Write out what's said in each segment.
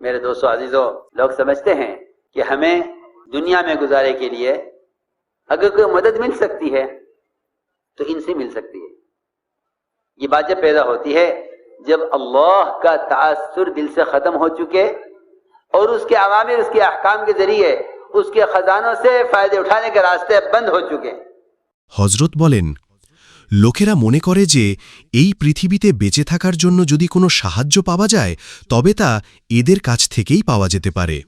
میرے دوستو عزیزو، لوگ سمجھتے ہیں کہ ہمیں دنیا میں گزارے کے لیے اگر کوئی مدد مل سکتی ہے تو ان سے مل سکتی ہے۔ یہ بات جب پیدا ہوتی ہے، جب اللہ کا تاثر دل سے ختم ہو چکے اور اس کے عوامر، اس کے احکام کے ذریعے اس کے خزانوں سے فائدے اٹھانے کے راستے بند ہو چکے۔ حضرت بولین লোকেরা মনে করে যে এই পৃথিবীতে বেঁচে থাকার জন্য যদি কোনো সাহায্য পাওয়া যায়, তবে তা এদের কাছ থেকেই পাওয়া যেতে পারে।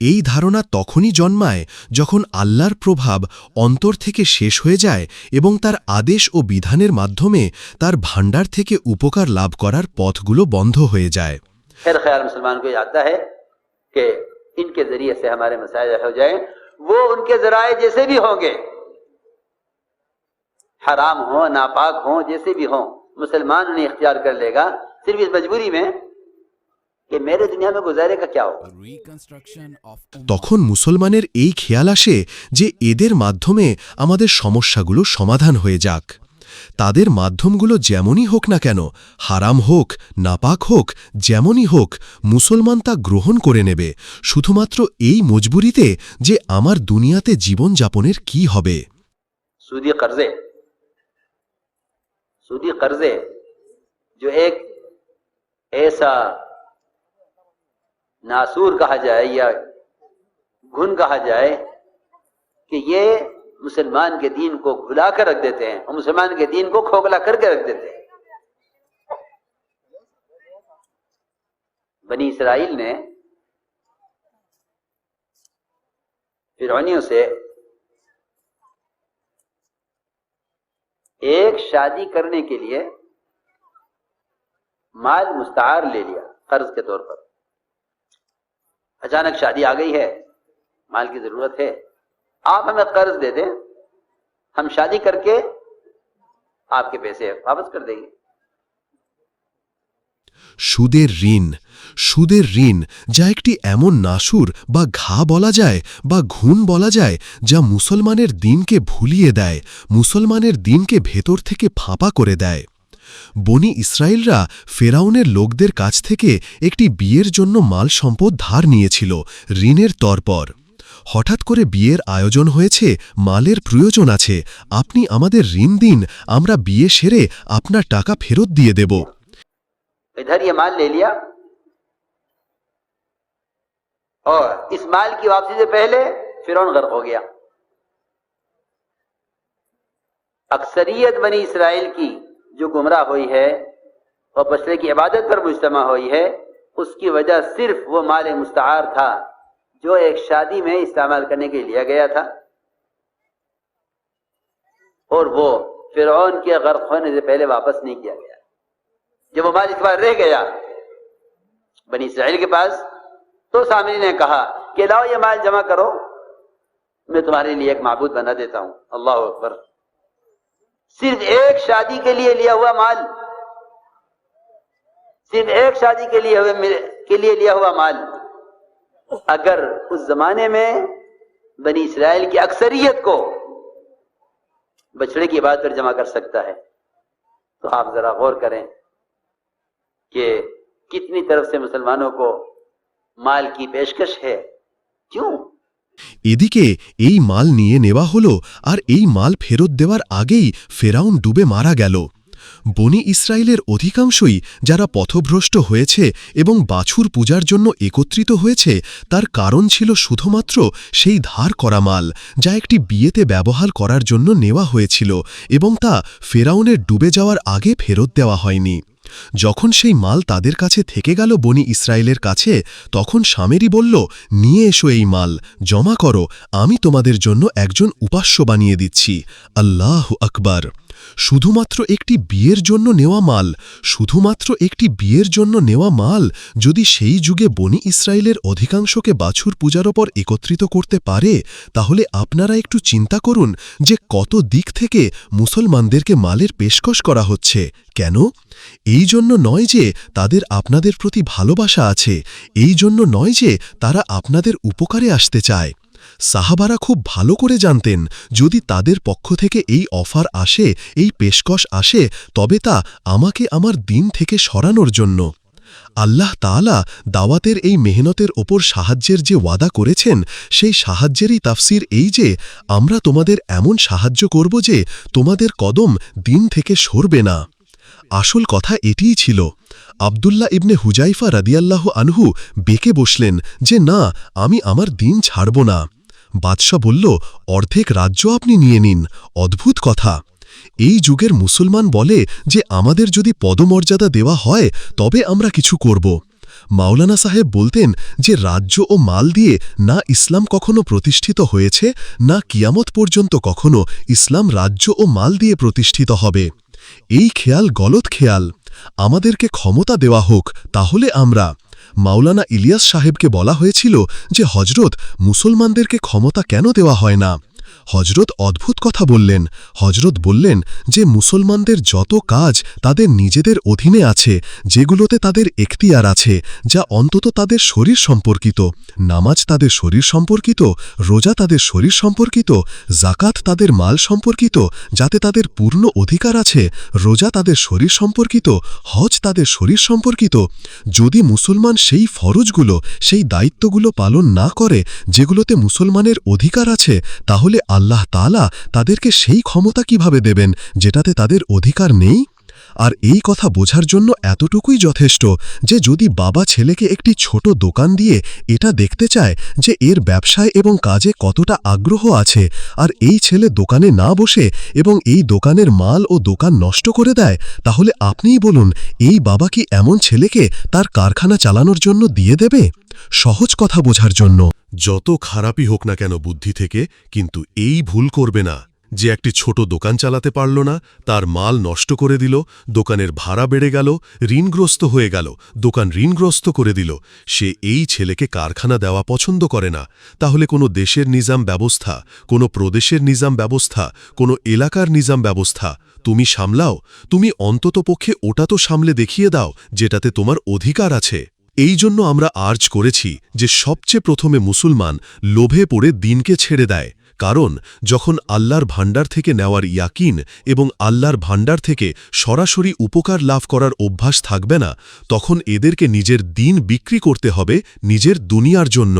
এই ধারণা তখনই জন্মায় যখন আল্লাহর প্রভাব অন্তর থেকে শেষ হয়ে যায় এবং তার আদেশ ও বিধানের মাধ্যমে তার ভাণ্ডার থেকে উপকার লাভ করার পথগুলো বন্ধ হয়ে যায়। हराम हो नापाक हो जैसे भी हो मुसलमान उन्हें इख्तियार कर लेगा सिर्फ इस मजबूरी में कि मेरे दुनिया में गुजारे का क्या होगा reconstruction of তখন মুসলমানের এই খেয়াল আসে যে এদের মাধ্যমে আমাদের সমস্যাগুলো সমাধান হয়ে যাক তাদের মাধ্যমগুলো যেমনই হোক না কেন হারাম হোক নাপাক হোক যেমনই হোক মুসলমান তা গ্রহণ করে নেবে শুধুমাত্র এই মজবুরিতে যে আমার দুনিয়াতে জীবনযাপনের কি হবে سودی قرضے جو ایک ایسا ناسور کہا جائے یا گن کہا جائے کہ یہ مسلمان کے دین کو کھلا کر رکھ دیتے ہیں اور مسلمان کے دین کو کھوکھلا کر کے رکھ دیتے ہیں۔ بنی اسرائیل نے فرعونیوں سے ایک شادی کرنے کے لیے مال مستعار لے لیا قرض کے طور پر۔ اچانک شادی آ گئی ہے، مال کی ضرورت ہے۔ آپ ہمیں قرض دے دیں، ہم شادی کر کے آپ کے پیسے واپس کر دیں گے۔ সুদের ঋণ। সুদের ঋণ যা একটি এমন নাসুর বা ঘা বলা যায় বা ঘুণ বলা যায় যা মুসলমানের দিনকে ভুলিয়ে দেয়, মুসলমানের দিনকে ভেতর থেকে ফাঁপা করে দেয়। বনি ইসরায়েলরা ফেরাউনের লোকদের কাছ থেকে একটি বিয়ের জন্য মাল সম্পদ ধার নিয়েছিল ঋণের তরপর। হঠাৎ করে বিয়ের আয়োজন হয়েছে, মালের প্রয়োজন আছে, আপনি আমাদের ঋণ দিন, আমরা বিয়ে সেরে আপনার টাকা ফেরত দিয়ে দেব। ادھر یہ مال لے لیا اور اس مال کی واپسی سے پہلے فرعون غرق ہو گیا۔ اکثریت بنی اسرائیل کی جو گمراہ ہوئی ہے اور بچرے کی عبادت پر مجتمع ہوئی ہے، اس کی وجہ صرف وہ مال مستعار تھا جو ایک شادی میں استعمال کرنے کے لیا گیا تھا۔ اور وہ فرعون کے غرق ہونے سے پہلے واپس نہیں کیا گیا۔ جب وہ مال اس بار رہ گیا، بنی اسرائیل کے پاس، تو سامنے نے کہا کہ لاؤ یہ مال جمع کرو، میں تمہارے لیے ایک معبود بنا دیتا ہوں۔ اللہ اکبر۔ صرف ایک شادی کے لیے لیا ہوا مال۔ صرف ایک شادی کے لیے ہوئے کے لیے لیا ہوا مال۔ اگر اس زمانے میں بنی اسرائیل کی اکثریت کو بچڑے کی بات پر جمع کر سکتا ہے، تو آپ ذرا غور کریں۔ कि कितनी तरफ से मुसलमानों को माल की पेशकश है क्यों এদিকে এই মাল নিয়ে নেওয়া হলো আর এই মাল ফেরত দেওয়ার আগেই ফেরাউন ডুবে মারা গেল বনি ইসরায়েলের অধিকাংশই যারা পথভ্রষ্ট হয়েছে এবং বাছুর পূজার জন্য একত্রিত হয়েছে তার কারণ ছিল শুধুমাত্র সেই ধার করা মাল যা একটি বিয়েতে ব্যবহার করার জন্য নেওয়া হয়েছিল এবং তা ফেরাউনের ডুবে যাওয়ার আগে ফেরত দেওয়া হয়নি যখন সেই মাল তাদের কাছে থেকে গেল বনি ইসরায়েলের কাছে, তখন স্বামেরই বলল, নিয়ে এসো এই মাল, জমা করো, আমি তোমাদের জন্য একজন উপাস্য বানিয়ে দিচ্ছি। আল্লাহ আকবার। শুধুমাত্র একটি বিয়ের জন্য নেওয়া মাল, শুধুমাত্র একটি বিয়ের জন্য নেওয়া মাল যদি সেই যুগে বনি ইসরায়েলের অধিকাংশকে বাছুর পূজার ওপর একত্রিত করতে পারে, তাহলে আপনারা একটু চিন্তা করুন যে কত দিক থেকে মুসলমানদেরকে মালের পেশকশ করা হচ্ছে। কেন? এই জন্য নয় যে তাদের আপনাদের প্রতি ভালোবাসা আছে, এই জন্য নয় যে তারা আপনাদের উপকারে আসতে চায়। সাহাবারা খুব ভালো করে জানতেন, যদি তাদের পক্ষ থেকে এই অফার আসে, এই পেশকশ আসে, তবে তা আমাকে আমার দিন থেকে সরানোর জন্য। আল্লাহ তাআলা দাওয়াতের এই মেহনতের ওপর সাহায্যের যে ওয়াদা করেছেন, সেই সাহায্যেরই তাফসির এই যে, আমরা তোমাদের এমন সাহায্য করব যে, তোমাদের কদম দিন থেকে সরবে না। আসল কথা এটিই ছিল। আবদুল্লাহ ইবনে হুজাইফা রাদিয়াল্লাহ আনহু বেঁকে বসলেন যে, না, আমি আমার দিন ছাড়ব না। বাদশাহ বলল, অর্ধেক রাজ্য আপনি নিয়ে নিন। অদ্ভুত কথা। এই যুগের মুসলমান বলে যে আমাদের যদি পদমর্যাদা দেওয়া হয়, তবে আমরা কিছু করব। মাওলানা সাহেব বলতেন যে রাজ্য ও মাল দিয়ে না ইসলাম কখনো প্রতিষ্ঠিত হয়েছে, না কিয়ামত পর্যন্ত কখনো ইসলাম রাজ্য ও মাল দিয়ে প্রতিষ্ঠিত হবে। এই খেয়াল গলত খেয়াল। আমাদেরকে ক্ষমতা দেওয়া হোক, তাহলে আমরা মাওলানা ইলিয়াস সাহেবকে বলা হয়েছিল যে হজরত মুসলমানদেরকে ক্ষমতা কেন দেওয়া হয় না। হজরত অদ্ভুত কথা বললেন। হজরত বললেন যে, মুসলমানদের যত কাজ তাদের নিজেদের অধীনে আছে, যেগুলোতে তাদের এখতিয়ার আছে, যা অন্তত তাদের শরীর সম্পর্কিত, নামাজ তাদের শরীর সম্পর্কিত, রোজা তাদের শরীর সম্পর্কিত জাকাত তাদের মাল সম্পর্কিত, যাতে তাদের পূর্ণ অধিকার আছে, রোজা তাদের শরীর সম্পর্কিত, হজ তাদের শরীর সম্পর্কিত। যদি মুসলমান সেই ফরজগুলো, সেই দায়িত্বগুলো পালন না করে, যেগুলোতে মুসলমানের অধিকার আছে, তাহলে আল্লাহ তালা তাদেরকে সেই ক্ষমতা কীভাবে দেবেন, যেটাতে তাদের অধিকার নেই? আর এই কথা বোঝার জন্য এতটুকুই যথেষ্ট যে যদি বাবা ছেলেকে একটি ছোট দোকান দিয়ে এটা দেখতে চায় যে এর ব্যবসায় এবং কাজে কতটা আগ্রহ আছে, আর এই ছেলে দোকানে না বসে এবং এই দোকানের মাল ও দোকান নষ্ট করে দেয়, তাহলে আপনিই বলুন, এই বাবা কি এমন ছেলেকে তার কারখানা চালানোর জন্য দিয়ে দেবে? সহজ কথা বোঝার জন্য। যত খারাপই হোক না কেন বুদ্ধি থেকে, কিন্তু এই ভুল করবে না। যে একটি ছোট দোকান চালাতে পারল না, তার মাল নষ্ট করে দিল, দোকানের ভাড়া বেড়ে গেল, ঋণগ্রস্ত হয়ে গেল, দোকান ঋণগ্রস্ত করে দিল। সে এই ছেলেকে কারখানা দেওয়া পছন্দ করে না। তাহলে কোনো দেশের নিজাম ব্যবস্থা, কোনো প্রদেশের নিজাম ব্যবস্থা, কোনো এলাকার নিজাম ব্যবস্থা, তুমি সামলাও। তুমি অন্ততপক্ষে ওটা তো সামলে দেখিয়ে দাও, যেটাতে তোমার অধিকার আছে। এই জন্য আমরা আর্জ করেছি যে সবচেয়ে প্রথমে মুসলমান লোভে পড়ে দিনকে ছেড়ে দেয়, কারণ যখন আল্লাহর ভাণ্ডার থেকে নেওয়ার ইয়াকিন এবং আল্লাহর ভাণ্ডার থেকে সরাসরি উপকার লাভ করার অভ্যাস থাকবে না, তখন এদেরকে নিজের দিন বিক্রি করতে হবে নিজের দুনিয়ার জন্য।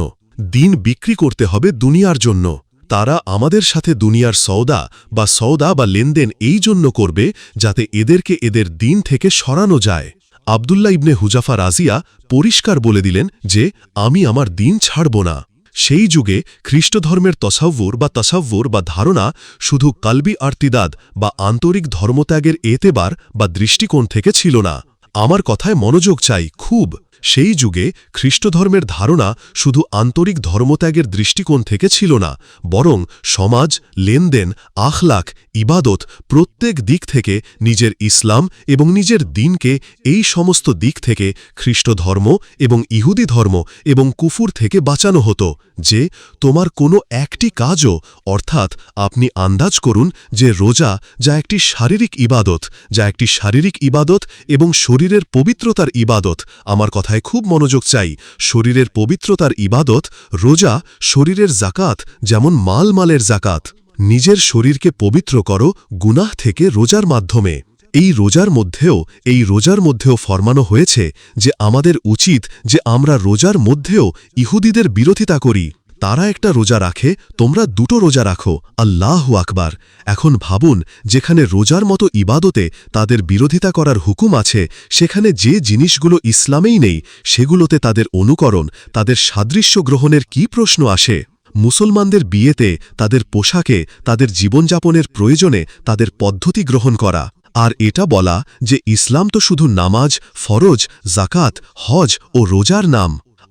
দিন বিক্রি করতে হবে দুনিয়ার জন্য। তারা আমাদের সাথে দুনিয়ার সওদা বা সওদা বা লেনদেন এই জন্য করবে যাতে এদেরকে এদের দিন থেকে সরানো যায়। আবদুল্লাহ ইবনে হুজাফা রাজিয়া পরিষ্কার বলে দিলেন যে, আমি আমার দিন ছাড়ব না। সেই যুগে খ্রিস্টধর্মের তসাব্বুর বা তসাব্বুর বা ধারণা শুধু কালবি আর্তিদাদ বা আন্তরিক ধর্মত্যাগের এতেবার বা দৃষ্টিকোণ থেকে ছিল না। আমার কথায় মনোযোগ চাই, খুব। সেই যুগে খ্রিস্টধর্মের ধারণা শুধু আন্তরিক ধর্মত্যাগের দৃষ্টিকোণ থেকে ছিল না, বরং সমাজ, লেনদেন, আখলাখ, ইবাদত প্রত্যেক দিক থেকে নিজের ইসলাম এবং নিজের দিনকে এই সমস্ত দিক থেকে খ্রিস্টধর্ম এবং ইহুদি ধর্ম এবং কুফুর থেকে বাঁচানো হতো। যে তোমার কোনো একটি কাজও, অর্থাৎ আপনি আন্দাজ করুন যে রোজা যা একটি শারীরিক ইবাদত, যা একটি শারীরিক ইবাদত এবং শরীরের পবিত্রতার ইবাদত। আমার কথায় খুব মনোযোগ চাই। শরীরের পবিত্রতার ইবাদত রোজা, শরীরের জাকাত যেমন মাল মালের জাকাত নিজের শরীরকে পবিত্র করো গুনাহ থেকে রোজার মাধ্যমে। এই রোজার মধ্যেও, এই রোজার মধ্যেও ফরমানো হয়েছে যে আমাদের উচিত যে আমরা রোজার মধ্যেও ইহুদিদের বিরোধিতা করি। তারা একটা রোজা রাখে, তোমরা দুটো রোজা রাখো। আল্লাহ আকবার। এখন ভাবুন, যেখানে রোজার মতো ইবাদতে তাদের বিরোধিতা করার হুকুম আছে, সেখানে যে জিনিসগুলো ইসলামেই নেই, সেগুলোতে তাদের অনুকরণ, তাদের সাদৃশ্য গ্রহণের কি প্রশ্ন আসে? মুসলমানদের বিয়েতে, তাদের পোশাকে, তাদের জীবনযাপনের প্রয়োজনে তাদের পদ্ধতি গ্রহণ করা। আর এটা বলা যে ইসলাম তো শুধু নামাজ ফরজ জাকাত হজ ও রোজার নাম।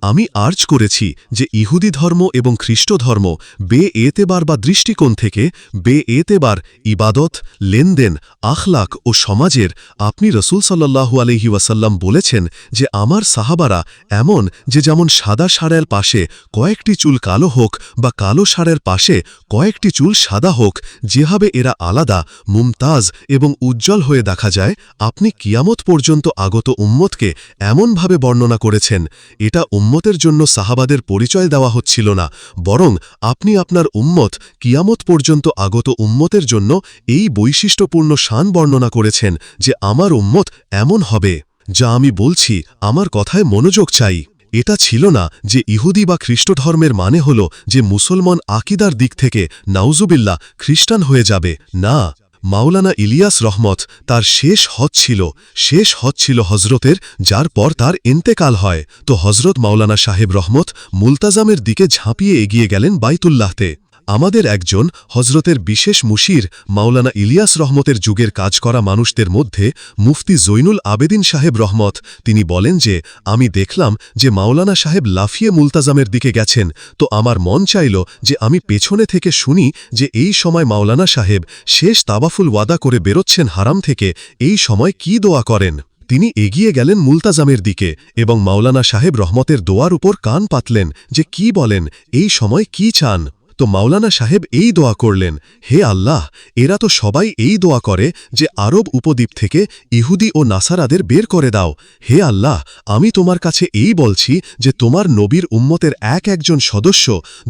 আমি আর্জ করেছি যে ইহুদি ধর্ম এবং খ্রিস্ট ধর্ম বে এতেবার বা দৃষ্টিকোণ থেকে বে এতেবার ইবাদত, লেনদেন, আখলাক ও সমাজের আপনি রসুল সাল্লাহু আলহি ওয়াসাল্লাম বলেছেন যে আমার সাহাবারা এমন যে যেমন সাদা সারের পাশে কয়েকটি চুল কালো হোক বা কালো সারের পাশে কয়েকটি চুল সাদা হোক, যেভাবে এরা আলাদা, মুমতাজ এবং উজ্জ্বল হয়ে দেখা যায়, আপনি কিয়ামত পর্যন্ত আগত উম্মতকে এমনভাবে বর্ণনা করেছেন, এটা উম্মতের জন্য সাহাবাদের পরিচয় দেওয়া হচ্ছিল না, বরং আপনি আপনার উম্মত কিয়ামত পর্যন্ত আগত উম্মতের জন্য এই বৈশিষ্ট্যপূর্ণ শান বর্ণনা করেছেন যে আমার উম্মত এমন হবে, যা আমি বলছি, আমার কথায় মনোযোগ চাই। এটা ছিল না যে ইহুদি বা খ্রিস্ট ধর্মের মানে হল যে মুসলমান আকিদার দিক থেকে নাউজুবিল্লা খ্রিস্টান হয়ে যাবে, না। মাওলানা ইলিয়াস রহমত তার শেষ হজ ছিল, শেষ হজ ছিল হজরতের, যার পর তার এন্তেকাল হয়। তো হজরত মাওলানা সাহেব রহমত মুলতাজামের দিকে ঝাঁপিয়ে এগিয়ে গেলেন বাইতুল্লাহতে। আমাদের একজন হজরতের বিশেষ মুশির মাওলানা ইলিয়াস রহমতের যুগের কাজ করা মানুষদের মধ্যে মুফতি জৈনুল আবেদিন সাহেব রহমত, তিনি বলেন যে, আমি দেখলাম যে মাওলানা সাহেব লাফিয়ে মুলতাজামের দিকে গেছেন, তো আমার মন চাইল যে আমি পেছনে থেকে শুনি যে এই সময় মাওলানা সাহেব শেষ তাবাফুল ওয়াদা করে বেরোচ্ছেন হারাম থেকে, এই সময় কি দোয়া করেন? তিনি এগিয়ে গেলেন মুলতাজামের দিকে এবং মাওলানা সাহেব রহমতের দোয়ার উপর কান পাতলেন যে কি বলেন, এই সময় কি চান? তো মাওলানা সাহেব এই দোয়া করলেন, হে আল্লাহ, এরা তো সবাই এই দোয়া করে যে আরব উপদ্বীপ থেকে ইহুদি ও নাসারাদের বের করে দাও। হে আল্লাহ, আমি তোমার কাছে এই বলছি যে তোমার নবীর উম্মতের এক একজন সদস্য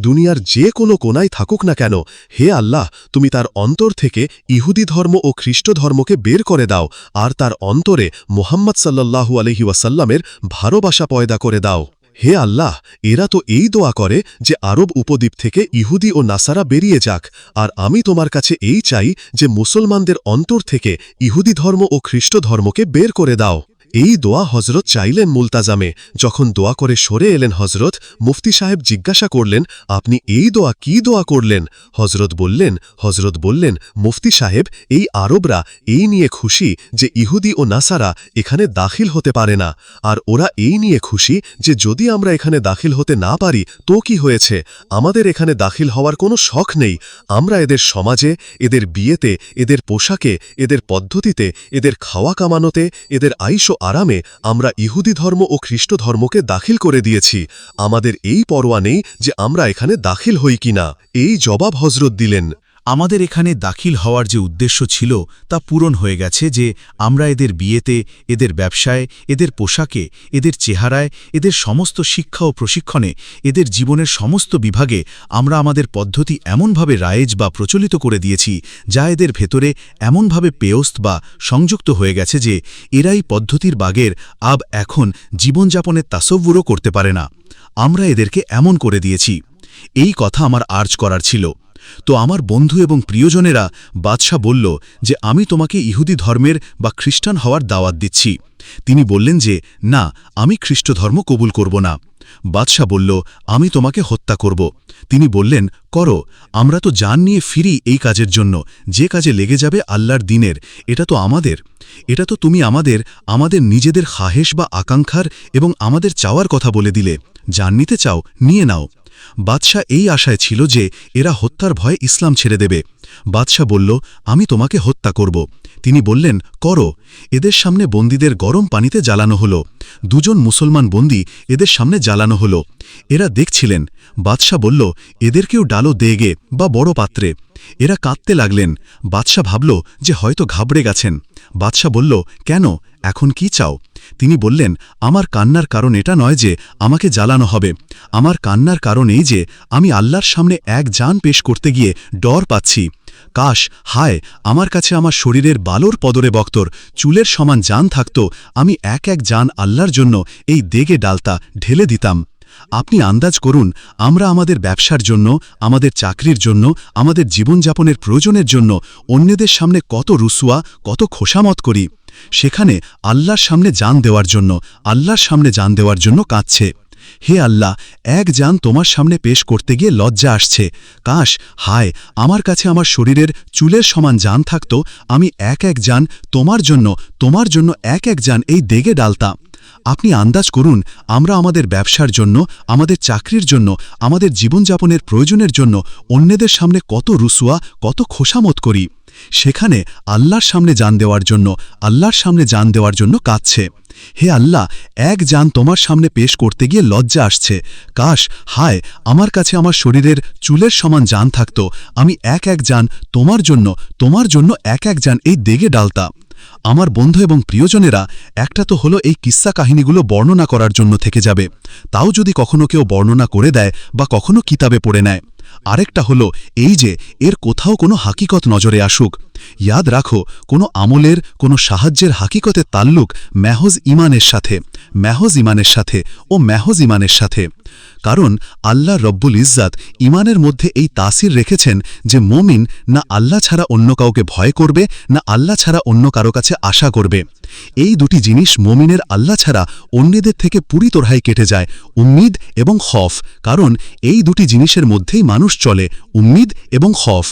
দুনিয়ার যে কোনো কোনায় থাকুক না কেন। হে আল্লাহ, তুমি তার অন্তর থেকে ইহুদি ধর্ম ও খ্রিস্ট ধর্মকে বের করে দাও আর তার অন্তরে মোহাম্মদ সাল্লাল্লাহু আলহি ওয়াসাল্লামের ভালোবাসা পয়দা করে দাও। হে আল্লাহ, এরা তো এই দোয়া করে যে আরব উপদ্বীপ থেকে ইহুদি ও নাসারা বেরিয়ে যাক, আর আমি তোমার কাছে এই চাই যে মুসলমানদের অন্তর থেকে ইহুদি ধর্ম ও খ্রিস্ট ধর্মকে বের করে দাও। এই দোয়া হজরত চাইলেন মুলতাজামে। যখন দোয়া করে সরে এলেন হজরত মুফতি সাহেব জিজ্ঞাসা করলেন, আপনি এই দোয়া কি দোয়া করলেন? হজরত বললেন হজরত বললেন, মুফতি সাহেব, এই আরবরা এই নিয়ে খুশি যে ইহুদি ও নাসারা এখানে দাখিল হতে পারে না। আর ওরা এই নিয়ে খুশি যে যদি আমরা এখানে দাখিল হতে না পারি, তো কি হয়েছে? আমাদের এখানে দাখিল হওয়ার কোনো শখ নেই। আমরা এদের সমাজে, এদের বিয়েতে, এদের পোশাকে, এদের পদ্ধতিতে, এদের খাওয়া কামানোতে, এদের আইস আরামে আমরা ইহুদি ধর্ম ও খ্রিস্ট ধর্মকে দাখিল করে দিয়েছি। আমাদের এই পরোয়া নেই যে আমরা এখানে দাখিল হই কিনা। এই জবাব হজরত দিলেন। আমাদের এখানে দাখিল হওয়ার যে উদ্দেশ্য ছিল তা পূরণ হয়ে গেছে যে আমরা এদের বিয়েতে, এদের ব্যবসায়, এদের পোশাকে, এদের চেহারায়, এদের সমস্ত শিক্ষা ও প্রশিক্ষণে, এদের জীবনের সমস্ত বিভাগে আমরা আমাদের পদ্ধতি এমনভাবে রায়েজ বা প্রচলিত করে দিয়েছি যা এদের ভেতরে এমনভাবে পেয়স্ত বা সংযুক্ত হয়ে গেছে যে এরাই পদ্ধতির বাগের আব এখন জীবনযাপনের তাসব্যুরও করতে পারে না। আমরা এদেরকে এমন করে দিয়েছি। এই কথা আমার আর্জ করার ছিল। তো আমার বন্ধু এবং প্রিয়জনেরা বাদশাহ বলল যে, আমি তোমাকে ইহুদি ধর্মের বা খ্রিস্টান হওয়ার দাওয়াত দিচ্ছি। তিনি বললেন যে, না, আমি খ্রিস্ট ধর্ম কবুল করব না। বাদশাহ বলল, আমি তোমাকে হত্যা করব। তিনি বললেন, করো, আমরা তো জান নিয়ে ফিরি এই কাজের জন্য। যে কাজে লেগে যাবে আল্লাহর দিনের, এটা তো আমাদের। এটা তো তুমি আমাদের আমাদের নিজেদের খাহেশ বা আকাঙ্ক্ষার এবং আমাদের চাওয়ার কথা বলে দিলে। জান নিতে চাও, নিয়ে নাও। বাদশাহ এই আশায় ছিল যে এরা হত্যার ভয়ে ইসলাম ছেড়ে দেবে। বাদশাহ বলল, আমি তোমাকে হত্যা করব। তিনি বললেন, করো। এদের সামনে বন্দীদের গরম পানিতে জ্বালানো হলো। দুজন মুসলমান বন্দী এদের সামনে জ্বালানো হলো। এরা দেখছিলেন। বাদশাহ বলল, এদেরকেও ডালো দেগে বা বড় পাত্রে। এরা কাঁদতে লাগলেন। বাদশাহ ভাবল যে হয়তো ঘাবড়ে গেছেন। বাদশাহ বলল, কেন? এখন কি চাও? তিনি বললেন, আমার কান্নার কারণ এটা নয় যে আমাকে জ্বালানো হবে। আমার কান্নার কারণ এই যে, আমি আল্লাহর সামনে এক যান পেশ করতে গিয়ে ডর পাচ্ছি। কাশ, হায়, আমার কাছে আমার শরীরের বালোর পদরে বক্তর, চুলের সমান যান থাকত, আমি এক এক যান আল্লাহর জন্য এই দেগে ডালতা ঢেলে দিতাম। আপনি আন্দাজ করুন, আমরা আমাদের ব্যবসার জন্য, আমাদের চাকরির জন্য, আমাদের জীবনযাপনের প্রয়োজনের জন্য অন্যদের সামনে কত রুসুয়া, কত খোসামত করি। সেখানে আল্লাহর সামনে যান দেওয়ার জন্য, আল্লাহর সামনে যান দেওয়ার জন্য কাঁদছে। হে আল্লাহ, এক যান তোমার সামনে পেশ করতে গিয়ে লজ্জা আসছে। কাশ, হায়, আমার কাছে আমার শরীরের চুলের সমান যান থাকত, আমি এক এক যান তোমার জন্য তোমার জন্য এক এক যান এই দেগে ডালতাম। আপনি আন্দাজ করুন, আমরা আমাদের ব্যবসার জন্য, আমাদের চাকরির জন্য, আমাদের জীবনযাপনের প্রয়োজনের জন্য অন্যদের সামনে কত রুসুয়া কত খোসামত করি। সেখানে আল্লাহর সামনে যান দেওয়ার জন্য, আল্লাহর সামনে যান দেওয়ার জন্য কাঁদছে। হে আল্লাহ, এক যান তোমার সামনে পেশ করতে গিয়ে লজ্জা আসছে। কাশ, হায়, আমার কাছে আমার শরীরের চুলের সমান যান থাকত। আমি এক এক যান তোমার জন্য তোমার জন্য এক এক যান এই দেগে ডালতা। আমার বন্ধু এবং প্রিয়জনেরা, একটা তো হলো এই কিস্সা কাহিনীগুলো বর্ণনা করার জন্য থেকে যাবে। তাও যদি কখনো কেউ বর্ণনা করে দেয় বা কখনো কিতাবে পড়ে নেয়। আরেকটা হলো এই যে, এর কোথাও কোনো হাকিকত নজরে আসুক। ইয়াদ রাখো, কোনো আমলের, কোনো সাহায্যের হাকিকতের তাল্লুক মেহজ ইমানের সাথে, মেহজ ইমানের সাথে ও মেহজ ইমানের সাথে। কারণ আল্লাহ রব্বুল ইজ্জাত ইমানের মধ্যে এই তাসির রেখেছেন যে মমিন না আল্লাহ ছাড়া অন্য কাউকে ভয় করবে, না আল্লাহ ছাড়া অন্য কারও কাছে আশা করবে। এই দুটি জিনিস মমিনের আল্লাহ ছাড়া অন্যদের থেকে পুরী তোরহাই কেটে যায়, উম্মিদ এবং খফ। কারণ এই দুটি জিনিসের মধ্যেই মানুষ চলে, উম্মিদ এবং খফ।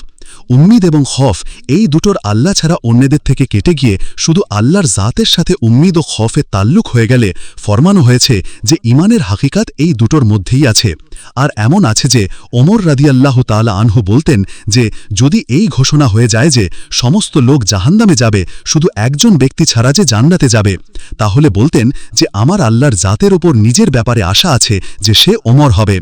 উম্মিদ এবং হফ এই দুটোর আল্লাহ ছাড়া অন্যদের থেকে কেটে গিয়ে শুধু আল্লাহর জাতের সাথে উম্মিদ ও খফে তাল্লুক হয়ে গেলে ফরমানো হয়েছে যে ইমানের হাকিকাত এই দুটোর মধ্যেই আছে। আর এমন আছে যে ওমর রাদিয়াল্লাহ তালা আনহু বলতেন যে, যদি এই ঘোষণা হয়ে যায় যে সমস্ত লোক জাহান্নামে যাবে, শুধু একজন ব্যক্তি ছাড়া যে জান্নাতে যাবে, তাহলে বলতেন যে আমার আল্লাহর জাতের ওপর নিজের ব্যাপারে আশা আছে যে সে ওমর হবে।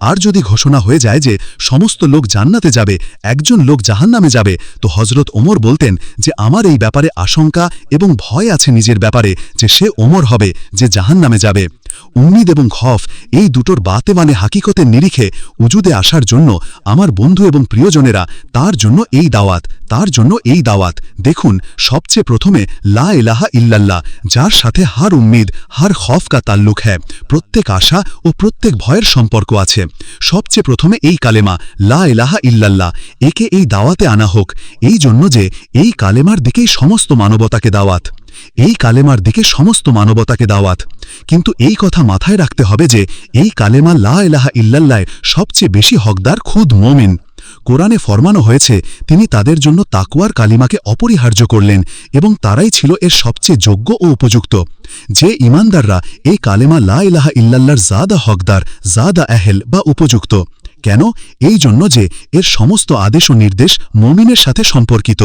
আর যদি ঘোষণা হয়ে যায় যে সমস্ত লোক জান্নাতে যাবে, একজন লোক জাহান্নামে যাবে। তো হজরত ওমর বলতেন যে, আমার এই ব্যাপারে আশঙ্কা এবং ভয় আছে নিজের ব্যাপারে যে, সে ওমর হবে যে জাহান নামে যাবে। উম্মিদ এবং খফ এই দুটোর বাতে মানে হাকিকতের নিরিখে উজুদে আসার জন্য আমার বন্ধু এবং প্রিয়জনেরা তার জন্য এই দাওয়াত। তার জন্য এই দাওয়াত। দেখুন, সবচেয়ে প্রথমে, লা এলাহা ইল্লাল্লাহ, যার সাথে হার উম্মিদ, হার খফ কা তাল্লুক হ্যায়। প্রত্যেক আশা ও প্রত্যেক ভয়ের সম্পর্ক আছে। সবচেয়ে প্রথমে এই কালেমা, লা এলাহা ইল্লাল্লাহ, একে এই দাওয়াতে আনা হোক। এই জন্য যে, এই কালেমার দিকেই সমস্ত মানবতাকে দাওয়াত। এই কালেমার দিকে সমস্ত মানবতাকে দাওয়াত। কিন্তু এই কথা মাথায় রাখতে হবে যে, এই কালেমা লা এলাহা ইল্লাল্লায় সবচেয়ে বেশি হকদার খুদ মোমিন। কোরআনে ফরমানো হয়েছে, তিনি তাদের জন্য তাকুয়ার কালিমাকে অপরিহার্য করলেন এবং তারাই ছিল এর সবচেয়ে যোগ্য ও উপযুক্ত। যে ইমানদাররা এই কালেমা লা ইলাহা ইল্লাল্লার জাদা হকদার, জাদা আহেল বা উপযুক্ত। কেন? এই জন্য যে এর সমস্ত আদেশ ও নির্দেশ মমিনের সাথে সম্পর্কিত।